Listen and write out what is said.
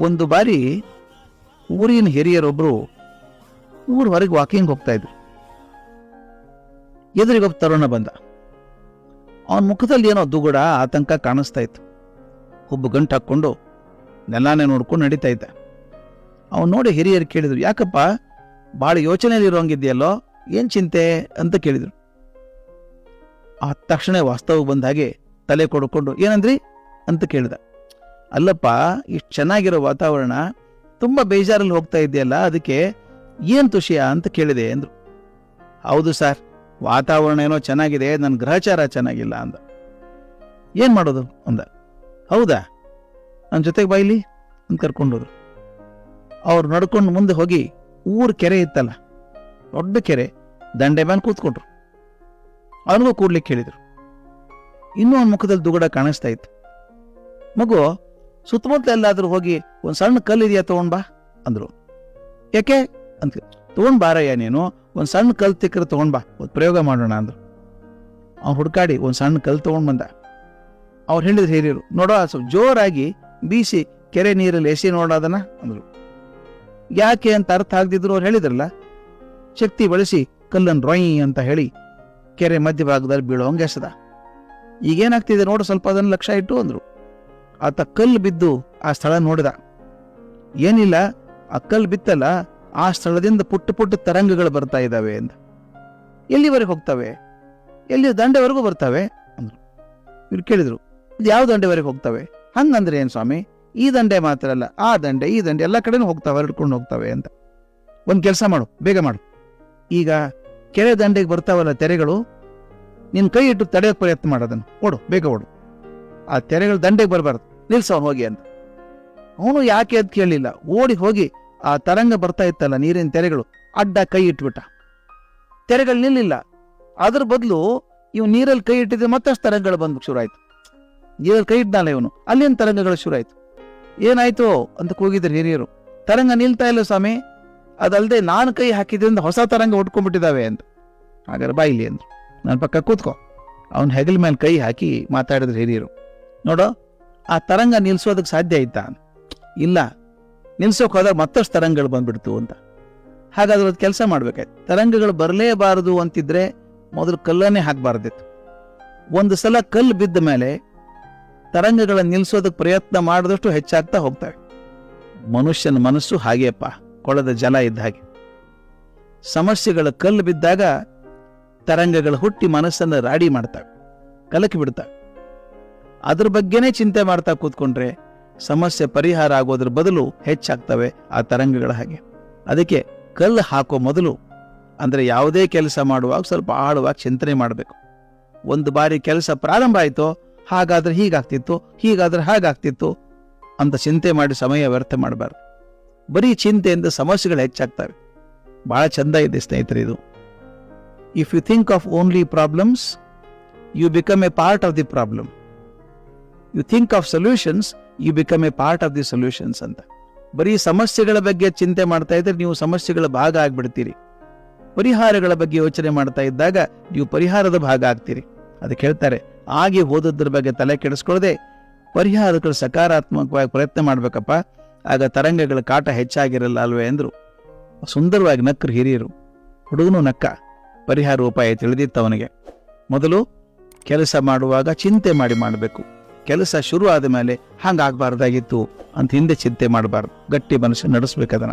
ಒಂದು ಬಾರಿ ಊರಿನ ಹಿರಿಯರೊಬ್ಬರು ಊರ್ ಹೊರಗೆ ವಾಕಿಂಗ್ ಹೋಗ್ತಾ ಇದ್ರು. ಎದುರಿಗೊಬ್ಬ ತರುಣ ಬಂದ. ಅವನ ಮುಖದಲ್ಲಿ ಏನೋ ದುಗುಡ, ಆತಂಕ ಕಾಣಿಸ್ತಾ ಇತ್ತು. ಒಬ್ಬ ಗಂಟು ಹಾಕ್ಕೊಂಡು ನೆಲಾನೇ ನೋಡ್ಕೊಂಡು ನಡೀತಾ ಇದ್ದ. ಅವನು ನೋಡಿ ಹಿರಿಯರು ಕೇಳಿದ್ರು, ಯಾಕಪ್ಪ ಭಾಳ ಯೋಚನೆಯಲ್ಲಿ ಇರೋಂಗಿದೆಯಲ್ಲೋ ಏನು ಚಿಂತೆ? ಅಂತ ಕೇಳಿದ್ರು. ಆ ತಕ್ಷಣ ವಾಸ್ತವ ಬಂದ ಹಾಗೆ ತಲೆ ಕೊಡ್ಕೊಂಡು, ಏನಂದ್ರಿ? ಅಂತ ಕೇಳಿದ. ಅಲ್ಲಪ್ಪ, ಇಷ್ಟು ಚೆನ್ನಾಗಿರೋ ವಾತಾವರಣ ತುಂಬ ಬೇಜಾರಲ್ಲಿ ಹೋಗ್ತಾ ಇದೆಯಲ್ಲ, ಅದಕ್ಕೆ ಏನು ತುಷಿಯ ಅಂತ ಕೇಳಿದೆ ಅಂದರು. ಹೌದು ಸರ್, ವಾತಾವರಣ ಏನೋ ಚೆನ್ನಾಗಿದೆ ನನ್ನ ಗ್ರಹಚಾರ ಚೆನ್ನಾಗಿಲ್ಲ ಅಂದ. ಏನು ಮಾಡೋದು ಅಂದ. ಹೌದಾ ನನ್ನ ಜೊತೆಗೆ ಬಾಯಿಲಿ ಅಂತ ಕರ್ಕೊಂಡೋದ್ರು ಅವ್ರು ನಡ್ಕೊಂಡು ಮುಂದೆ ಹೋಗಿ ಊರು ಕೆರೆ ಇತ್ತಲ್ಲ, ದೊಡ್ಡ ಕೆರೆ, ದಂಡೆ ಮೇಲೆ ಕೂತ್ಕೊಂಡ್ರು. ಅವನಿಗೂ ಕೂಡ್ಲಿಕ್ಕೆ ಹೇಳಿದರು ಇನ್ನೂ ಅವನ ಮುಖದಲ್ಲಿ ದುಗಡ ಕಾಣಿಸ್ತಾ ಇತ್ತು. ಮಗು ಸುತ್ತಮುತ್ತ ಎಲ್ಲಾದ್ರೂ ಹೋಗಿ ಒಂದು ಸಣ್ಣ ಕಲ್ಲು ಇದೆಯಾ ತಗೊಂಡ್ಬಾ ಅಂದ್ರು. ಯಾಕೆ? ಅಂತ ತಗೊಂಡ್ ಬಾರಯ್ಯ ನೀನು, ಒಂದು ಸಣ್ಣ ಕಲ್ಲು ತಿಕ್ಕರೆ ತಗೊಂಡ್ ಬಾ ಒಂದ್ ಪ್ರಯೋಗ ಮಾಡೋಣ, ಅಂದ್ರು. ಅವ್ನು ಹುಡ್ಕಾಡಿ ಒಂದು ಸಣ್ಣ ಕಲ್ಲು ತಗೊಂಡ್ ಬಂದ. ಅವ್ರು ಹೇಳಿದ್ರು ಹಿರಿಯರು, ನೋಡೋ, ಸ್ವಲ್ಪ ಜೋರಾಗಿ ಬೀಸಿ ಕೆರೆ ನೀರಲ್ಲಿ ಎಸಿ ನೋಡೋದನ್ನ ಅಂದ್ರು. ಯಾಕೆ ಅಂತ ಅರ್ಥ ಆಗದಿದ್ರು ಅವ್ರು ಹೇಳಿದ್ರಲ್ಲ, ಶಕ್ತಿ ಬಳಸಿ ಕಲ್ಲನ್ನು ರೊಯ್ ಅಂತ ಹೇಳಿ ಕೆರೆ ಮಧ್ಯಭಾಗದಲ್ಲಿ ಬೀಳೋಂಗೆ ಎಸದ ಈಗೇನಾಗ್ತಿದೆ ನೋಡು, ಸ್ವಲ್ಪ ಅದನ್ನ ಲಕ್ಷ ಇಟ್ಟು, ಅಂದ್ರು. ಆತ ಕಲ್ಲು ಬಿದ್ದು ಆ ಸ್ಥಳ ನೋಡಿದ. ಏನಿಲ್ಲ, ಆ ಕಲ್ಲು ಬಿತ್ತಲ್ಲ, ಆ ಸ್ಥಳದಿಂದ ಪುಟ್ಟ ಪುಟ್ಟ ತರಂಗಗಳು ಬರ್ತಾ ಇದ್ದಾವೆ ಅಂತ ಎಲ್ಲಿವರೆಗೆ ಹೋಗ್ತವೆ? ಎಲ್ಲಿ ದಂಡೆವರೆಗೂ ಬರ್ತವೆ? ಅಂದರು. ಇವ್ರು ಕೇಳಿದರು, ಇದು ಯಾವ ದಂಡೆವರೆಗೆ ಹೋಗ್ತವೆ? ಹಂಗಂದ್ರೆ ಏನು ಸ್ವಾಮಿ, ಈ ದಂಡೆ ಮಾತ್ರ ಅಲ್ಲ, ಆ ದಂಡೆ, ಈ ದಂಡೆ ಎಲ್ಲ ಕಡೆನೂ ಹೋಗ್ತಾವೆ ಹರಡ್ಕೊಂಡು ಹೋಗ್ತವೆ ಅಂತ. ಒಂದು ಕೆಲಸ ಮಾಡು, ಬೇಗ ಮಾಡು. ಈಗ ಕೆರೆ ದಂಡೆಗೆ ಬರ್ತಾವಲ್ಲ ತೆರೆಗಳು ನಿನ್ನ ಕೈ ಇಟ್ಟು ತಡೆಯೋಕೆ ಪ್ರಯತ್ನ ಮಾಡೋದನ್ನು ಓಡು, ಬೇಗ ಓಡು. ಆ ತೆರೆಗಳು ದಂಡೆಗೆ ಬರಬಾರ್ದು. ನಿಲ್ಸವ್ ಹೋಗಿ ಅಂತ. ಅವನು ಯಾಕೆ ಅಂತ ಕೇಳಲಿಲ್ಲ. ಓಡಿ ಹೋಗಿ ಆ ತರಂಗ ಬರ್ತಾ ಇತ್ತಲ್ಲ ನೀರಿನ ತೆರೆಗಳು. ಅಡ್ಡ ಕೈ ಇಟ್ಬಿಟ್ಟ. ತೆರೆಗಳು ನಿಲ್ಲಿಲ್ಲ. ಅದ್ರ ಬದಲು ಇವ್ ನೀರಲ್ಲಿ ಕೈ ಇಟ್ಟಿದ್ರೆ ಮತ್ತಷ್ಟು ತರಂಗಗಳು ಬಂದು ಶುರು ಆಯ್ತು ನೀರಲ್ಲಿ ಕೈ ಇಟ್ಟನಲ್ಲ ಇವನು. ಅಲ್ಲಿನ ತರಂಗಗಳು ಶುರು ಆಯ್ತು ಏನಾಯ್ತು ಅಂತ ಕೂಗಿದ್ರು ಹಿರಿಯರು. ತರಂಗ ನಿಲ್ತಾ ಇಲ್ಲ ಸ್ವಾಮಿ. ಅದಲ್ಲದೆ ನಾನು ಕೈ ಹಾಕಿದ್ರಿಂದ ಹೊಸ ತರಂಗ ಉಟ್ಕೊಂಡ್ಬಿಟ್ಟಿದ್ದಾವೆ ಅಂತ. ಹಾಗಾದ್ರೆ ಇಲ್ಲಿ ಅಂದ್ರು. ನನ್ನ ಪಕ್ಕ ಕೂತ್ಕೋ. ಅವನ ಹೆಗಲ ಮೇಲೆ ಕೈ ಹಾಕಿ ಮಾತಾಡಿದ್ರು ಹಿರಿಯರು. ನೋಡೋ ಆ ತರಂಗ ನಿಲ್ಸೋದಕ್ಕೆ ಸಾಧ್ಯ ಆಯ್ತಾ? ಇಲ್ಲ. ನಿಲ್ಸೋಕ್ ಹೋದಾಗ ಮತ್ತಷ್ಟು ತರಂಗಗಳು ಬಂದ್ಬಿಡ್ತು ಅಂತ. ಹಾಗಾದ್ರೆ ಅದು ಕೆಲಸ ಮಾಡ್ಬೇಕಾಯ್ತು. ತರಂಗಗಳು ಬರಲೇಬಾರದು ಅಂತಿದ್ರೆ ಮೊದಲು ಕಲ್ಲನ್ನೇ ಹಾಕಬಾರ್ದಿತ್ತು. ಒಂದು ಸಲ ಕಲ್ಲು ಬಿದ್ದ ಮೇಲೆ ತರಂಗಗಳನ್ನು ನಿಲ್ಲಿಸೋದಕ್ಕೆ ಪ್ರಯತ್ನ ಮಾಡಿದಷ್ಟು ಹೆಚ್ಚಾಗ್ತಾ ಹೋಗ್ತವೆ. ಮನುಷ್ಯನ ಮನಸ್ಸು ಹಾಗೆಯಪ್ಪ, ಕೊಳದ ಜಲ ಇದ್ದ ಹಾಗೆ. ಸಮಸ್ಯೆಗಳ ಕಲ್ಲು ಬಿದ್ದಾಗ ತರಂಗಗಳು ಹುಟ್ಟಿ ಮನಸ್ಸನ್ನು ರಾಡಿ ಮಾಡ್ತವೆ. ಕಲಕಿ ಬಿಡ್ತವೆ. ಅದ್ರ ಬಗ್ಗೆನೇ ಚಿಂತೆ ಮಾಡ್ತಾ ಕೂತ್ಕೊಂಡ್ರೆ ಸಮಸ್ಯೆ ಪರಿಹಾರ ಆಗೋದ್ರ ಬದಲು ಹೆಚ್ಚಾಗ್ತವೆ ಆ ತರಂಗಗಳ ಹಾಗೆ. ಅದಕ್ಕೆ ಕಲ್ಲು ಹಾಕೋ ಮೊದಲು ಅಂದ್ರೆ ಯಾವುದೇ ಕೆಲಸ ಮಾಡುವಾಗ ಸ್ವಲ್ಪ ಆಳವಾಗಿ ಚಿಂತನೆ ಮಾಡಬೇಕು. ಒಂದು ಬಾರಿ ಕೆಲಸ ಪ್ರಾರಂಭ ಆಯ್ತೋ, ಹಾಗಾದ್ರೆ ಹೀಗಾಗ್ತಿತ್ತು, ಹೀಗಾದ್ರೆ ಹಾಗಾಗ್ತಿತ್ತು ಅಂತ ಚಿಂತೆ ಮಾಡಿ ಸಮಯ ವ್ಯರ್ಥ ಮಾಡಬಾರ್ದು. ಬರೀ ಚಿಂತೆಯಿಂದ ಸಮಸ್ಯೆಗಳು ಹೆಚ್ಚಾಗ್ತವೆ. ಬಹಳ ಚಂದ ಇದೆ ಸ್ನೇಹಿತರೆ ಇದು. If you think of only problems you become a part of the problem you think of solutions you become a part of the solutions ಅಂತ. ಬರೀ ಸಮಸ್ಯೆಗಳ ಬಗ್ಗೆ ಚಿಂತೆ ಮಾಡ್ತಾ ಇದ್ರೆ ನೀವು ಸಮಸ್ಯೆಗಳ ಭಾಗ ಆಗ್ಬಿಡ್ತೀರಿ. ಪರಿಹಾರಗಳ ಬಗ್ಗೆ ಯೋಚನೆ ಮಾಡ್ತಾ ಇದ್ದಾಗ ನೀವು ಪರಿಹಾರದ ಭಾಗ ಆಗ್ತೀರಿ. ಅದಕ್ಕೆ ಹೇಳ್ತಾರೆ ಆಗಿ ಓದೋದ್ರ ಬಗ್ಗೆ ತಲೆ ಕೆಡಿಸ್ಕೊಳ್ಳದೆ ಪರಿಹಾರಗಳು ಸಕಾರಾತ್ಮಕವಾಗಿ ಪ್ರಯತ್ನ ಮಾಡ್ಬೇಕಪ್ಪ, ಆಗ ತರಂಗಗಳ ಕಾಟ ಹೆಚ್ಚಾಗಿರಲ್ಲ ಅಲ್ವೇ ಎಂದ್ರು ಸುಂದರವಾಗಿ ನಕ್ಕರು ಹಿರಿಯರು, ಹುಡುಗನು ನಕ್ಕ ಪರಿಹಾರ ಉಪಾಯ ತಿಳಿದಿತ್ತು ಅವನಿಗೆ ಮೊದಲು ಕೆಲಸ ಮಾಡುವಾಗ ಚಿಂತೆ ಮಾಡಿ ಮಾಡಬೇಕು. ಕೆಲಸ ಶುರು ಆದ ಮೇಲೆ ಹಂಗಾಗಬಾರ್ದಾಗಿತ್ತು ಅಂತ ಹಿಂದೆ ಚಿಂತೆ ಮಾಡಬಾರ್ದು. ಗಟ್ಟಿ ಮನಸ್ಸು ನಡೆಸ್ಬೇಕದನ್ನ